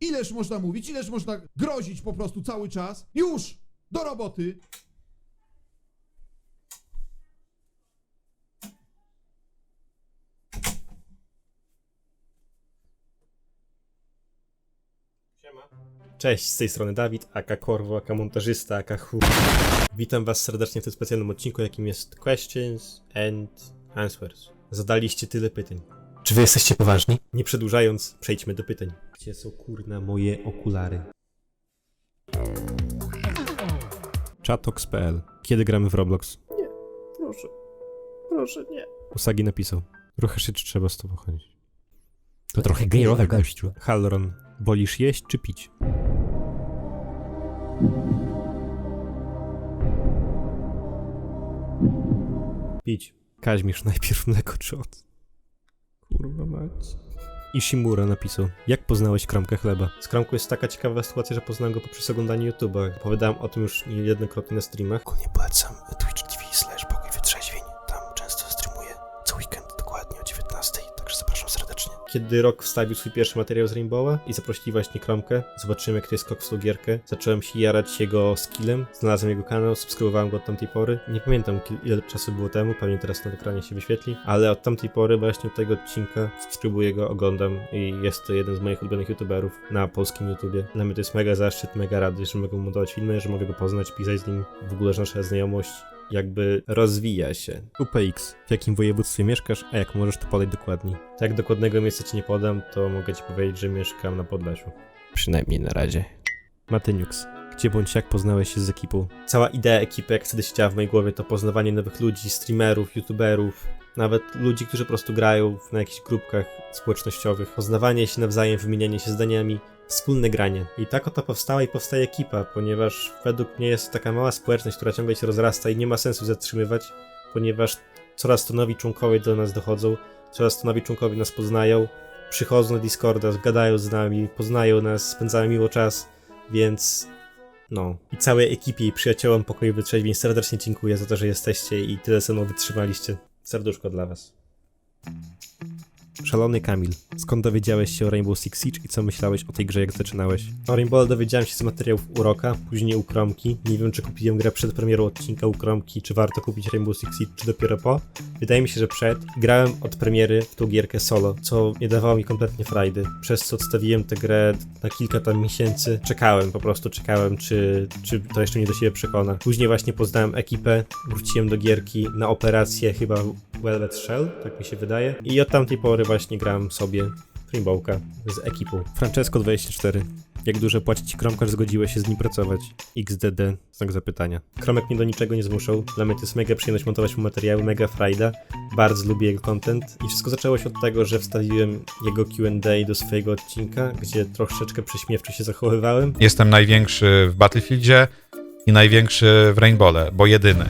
Ileż można mówić, ileż można grozić po prostu cały czas? Już! Do roboty! Cześć, z tej strony Dawid, aka Korwo, aka montażysta, aka chór. Witam was serdecznie w tym specjalnym odcinku, jakim jest Questions and Answers. Zadaliście tyle pytań. Czy wy jesteście poważni? Nie przedłużając, przejdźmy do pytań. Gdzie są kurna moje okulary? Chatox.pl Kiedy gramy w Roblox? Nie, proszę, proszę nie. Usagi napisał. Trochę się czy trzeba z tobą chodzić. To trochę gejowe gościu. Halron, wolisz jeść czy pić? Pić. Kaźmierz najpierw mleko czy. Kurwa mać. Ishimura napisał. Jak poznałeś kromkę chleba? Z kromką jest taka ciekawa sytuacja, że poznałem go poprzez oglądanie YouTube'a. Opowiadałem o tym już niejednokrotnie na streamach. Ogólnie polecam Twitch Kiedy Rock wstawił swój pierwszy materiał z Rainbowa i zaprosili właśnie Kromkę, zobaczyłem jak to jest skok w gierkę. Zacząłem się jarać jego skillem, znalazłem jego kanał, subskrybowałem go od tamtej pory. Nie pamiętam ile czasu było temu, pewnie teraz na ekranie się wyświetli, ale od tamtej pory właśnie od tego odcinka subskrybuję go, oglądam i jest to jeden z moich ulubionych youtuberów na polskim YouTubie. Dla mnie to jest mega zaszczyt, mega radość, że mogę mu dawać filmy, że mogę go poznać, pisać z nim, w ogóle że nasza znajomość jakby rozwija się. UPX. W jakim województwie mieszkasz, a jak możesz to podać dokładniej? Tak dokładnego miejsca ci nie podam, to mogę ci powiedzieć, że mieszkam na Podlasiu. Przynajmniej na razie. Matyniux. Gdzie bądź jak poznałeś się z ekipą? Cała idea ekipy, jak wtedy siedziała w mojej głowie, to poznawanie nowych ludzi, streamerów, youtuberów, nawet ludzi, którzy po prostu grają na jakichś grupkach społecznościowych. Poznawanie się nawzajem, wymienianie się zdaniami, wspólne granie. I tak oto powstała i powstaje ekipa, ponieważ według mnie jest to taka mała społeczność, która ciągle się rozrasta i nie ma sensu zatrzymywać, ponieważ coraz to nowi członkowie do nas dochodzą, coraz to nowi członkowie nas poznają, przychodzą na Discorda, gadają z nami, poznają nas, spędzają miło czas, więc no. I całej ekipie i przyjaciołom pokoju wytrzeźwień serdecznie dziękuję za to, że jesteście i tyle ze mną wytrzymaliście. Serduszko dla was. Szalony Kamil, skąd dowiedziałeś się o Rainbow Six Siege i co myślałeś o tej grze jak zaczynałeś? O Rainbow dowiedziałem się z materiałów Uroka, później u Kromki. Nie wiem czy kupiłem grę przed premierą odcinka u Kromki, czy warto kupić Rainbow Six Siege, czy dopiero po. Wydaje mi się, że przed. Grałem od premiery w tą gierkę solo, co nie dawało mi kompletnie frajdy. Przez co odstawiłem tę grę na kilka tam miesięcy. Czekałem, po prostu czekałem, czy, czy to jeszcze mnie do siebie przekona. Później właśnie poznałem ekipę, wróciłem do gierki na operację chyba Velvet Shell, tak mi się wydaje. I od tamtej pory właśnie gram sobie Rainbowka z ekipą. Francesco24. Jak dużo płaci ci Kromka, że zgodziłeś się z nim pracować? XDD, znak zapytania. Kromek mnie do niczego nie zmuszał. Dla mnie to jest mega przyjemność montować mu materiały, mega frajda. Bardzo lubię jego content. I wszystko zaczęło się od tego, że wstawiłem jego Q&A do swojego odcinka, gdzie troszeczkę prześmiewczo się zachowywałem. Jestem największy w Battlefieldzie i największy w Rainbowle, bo jedyny.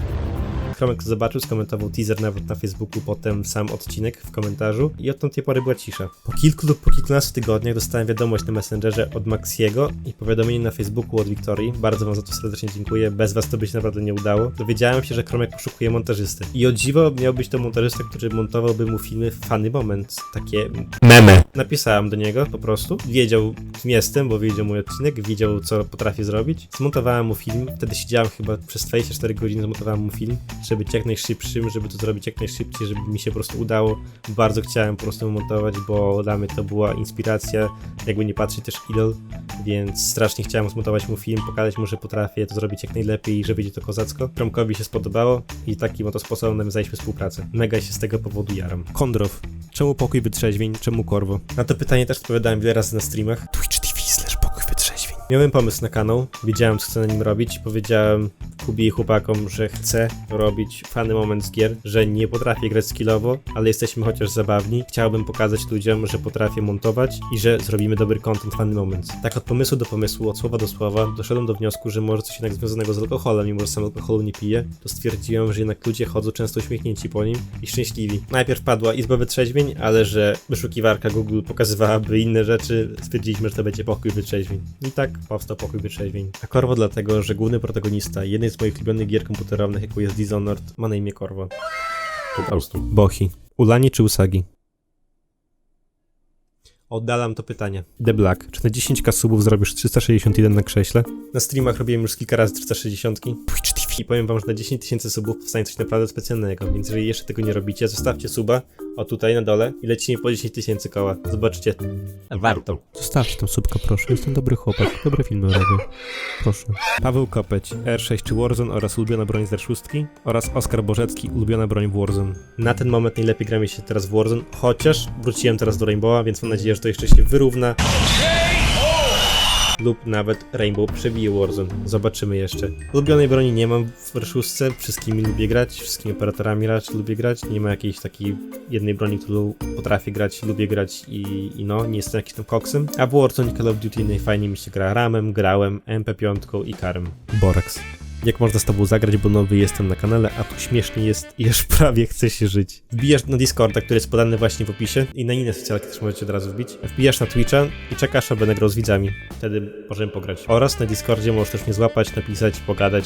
Kromek to zobaczył, skomentował teaser nawet na Facebooku, potem sam odcinek w komentarzu i od tamtej pory była cisza. Po kilku lub po kilkunastu tygodniach dostałem wiadomość na Messengerze od Maxiego i powiadomienie na Facebooku od Wiktorii. Bardzo wam za to serdecznie dziękuję, bez was to by się naprawdę nie udało. Dowiedziałem się, że Kromek poszukuje montażysty. I o dziwo miał być to montażysta, który montowałby mu filmy funny moment, takie meme. Napisałem do niego po prostu, wiedział kim jestem, bo wiedział mój odcinek, wiedział co potrafię zrobić. Zmontowałem mu film, wtedy siedziałem chyba przez 24 godziny, zmontowałem mu film, żeby być jak najszybszym, żeby to zrobić jak najszybciej, żeby mi się po prostu udało. Bardzo chciałem po prostu montować, bo dla mnie to była inspiracja, jakby nie patrzeć też idol, więc strasznie chciałem zmontować mu film, pokazać mu, że potrafię to zrobić jak najlepiej i że będzie to kozacko. Kromkowi się spodobało i takim oto sposobem nawiązaliśmy współpracę. Mega się z tego powodu jaram. Kondrow. Czemu pokój wytrzeźwień? Czemu korwo? Na to pytanie też odpowiadałem wiele razy na streamach. Twitch Miałem pomysł na kanał, wiedziałem co chcę na nim robić, powiedziałem Kubie i chłopakom, że chcę robić fany moment z gier, że nie potrafię grać skillowo, ale jesteśmy chociaż zabawni. Chciałbym pokazać ludziom, że potrafię montować i że zrobimy dobry content fany moment. Tak od pomysłu do pomysłu, od słowa do słowa, doszedłem do wniosku, że może coś jednak związanego z alkoholem, mimo że sam alkoholu nie piję, to stwierdziłem, że jednak ludzie chodzą często uśmiechnięci po nim i szczęśliwi. Najpierw padła izba wytrzeźwień, ale że wyszukiwarka Google pokazywałaby inne rzeczy, stwierdziliśmy, że to będzie pokój wytrzeźwień. I tak powstał pokój wytrzeźwień. A Korwo dlatego, że główny protagonista jednej z moich ulubionych gier komputerowych, jaką jest Dishonored, ma na imię Korwo. Po prostu. Bohi. Ulani czy Usagi? Oddalam to pytanie. The Black, czy na 10k subów zrobisz 361 na krześle? Na streamach robiłem już kilka razy 360. Twitch. I powiem wam, że na 10 tysięcy subów powstanie coś naprawdę specjalnego, więc jeżeli jeszcze tego nie robicie, zostawcie suba, o tutaj na dole i lecimy po 10 tysięcy koła. Zobaczycie. Warto. Zostawcie tam subka, proszę. Jestem dobry chłopak. Dobre filmy robię. Proszę. Paweł Kopeć, R6 czy Warzone oraz ulubiona broń z R6 oraz Oskar Bożecki, ulubiona broń w Warzone. Na ten moment najlepiej gra mi się teraz w Warzone, chociaż wróciłem teraz do Rainbowa, więc mam nadzieję, że to jeszcze się wyrówna. Lub nawet Rainbow przebije Warzone. Zobaczymy jeszcze. Ulubionej broni nie mam w R6, wszystkimi lubię grać, wszystkimi operatorami grać, lubię grać. Nie ma jakiejś takiej jednej broni, którą potrafię grać, lubię grać i, i no, nie jestem jakimś tam koksem. A w Warzone Call of Duty najfajniej mi się gra ramem, grałem, MP5 i karem. Borax. Jak można z tobą zagrać, bo nowy jestem na kanale, a tu śmiesznie jest i już prawie chce się żyć. Wbijasz na Discorda, który jest podany właśnie w opisie i na inne socjalki też możecie od razu wbić. Wbijasz na Twitcha i czekasz, a będę grał z widzami. Wtedy możemy pograć. Oraz na Discordzie możesz też mnie złapać, napisać, pogadać.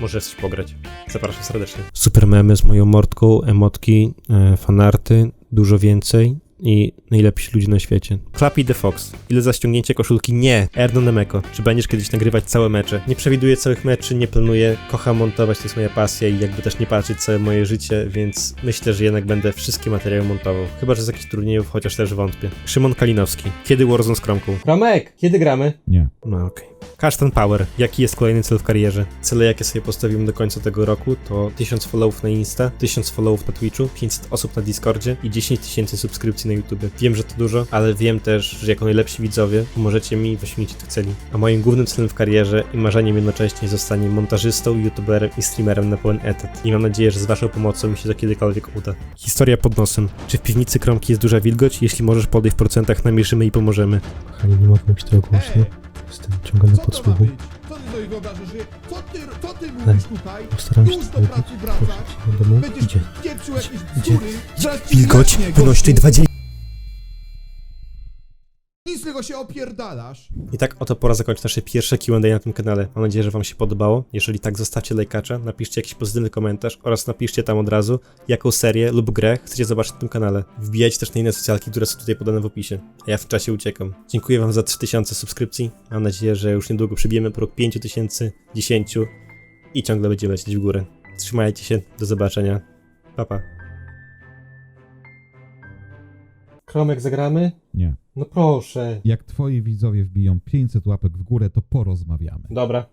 Możesz coś pograć. Zapraszam serdecznie. Super memy z moją mordką, emotki, e, fanarty, dużo więcej i najlepsi ludzie na świecie. Clappy the Fox. Ile za ściągnięcie koszulki? Nie. Erno Nemeko. Czy będziesz kiedyś nagrywać całe mecze? Nie przewiduję całych meczy, nie planuję. Kocham montować, to jest moja pasja i jakby też nie patrzeć całe moje życie, więc myślę, że jednak będę wszystkie materiały montował. Chyba, że z jakichś turniejów, chociaż też wątpię. Szymon Kalinowski. Kiedy Warzone z kromką? Kromek! Kiedy gramy? Nie. No okej. Kasztan Power. Jaki jest kolejny cel w karierze? Cele, jakie sobie postawiłem do końca tego roku, to 1000 followów na Insta, 1000 followów na Twitchu, 500 osób na Discordzie i 10 tysięcy subskrypcji na YouTube. Wiem, że to dużo, ale wiem też, że jako najlepsi widzowie pomożecie mi w osiągnięciu tych celi. A moim głównym celem w karierze i marzeniem jednocześnie zostanie montażystą, youtuberem i streamerem na pełen etat. I mam nadzieję, że z waszą pomocą mi się to kiedykolwiek uda. Historia pod nosem. Czy w piwnicy Kromki jest duża wilgoć? Jeśli możesz podejść w procentach, namierzymy i pomożemy. Kochani, nie mogę być tego głośno. Jestem ciągle ma być? Co wyobrażasz, że... Co ty, co ty mówisz tutaj? Postaram się Już do pracy wracać? do domu. Będziesz Idzie. pieprzył jakieś Idzie. bzdury? Wilgoć, wynoś tutaj gościu. 20. Z tego się opierdalasz. I tak oto pora zakończyć nasze pierwsze Q&A na tym kanale. Mam nadzieję, że wam się podobało. Jeżeli tak, zostawcie lajkacza, napiszcie jakiś pozytywny komentarz oraz napiszcie tam od razu, jaką serię lub grę chcecie zobaczyć na tym kanale. Wbijajcie też na inne socjalki, które są tutaj podane w opisie. A ja w czasie uciekam. Dziękuję wam za 3000 subskrypcji. Mam nadzieję, że już niedługo przybijemy próg 5000, 10 i ciągle będziemy lecieć w górę. Trzymajcie się, do zobaczenia. Pa, pa. Kromek zagramy? Nie. No proszę. Jak twoi widzowie wbiją 500 łapek w górę, to porozmawiamy. Dobra.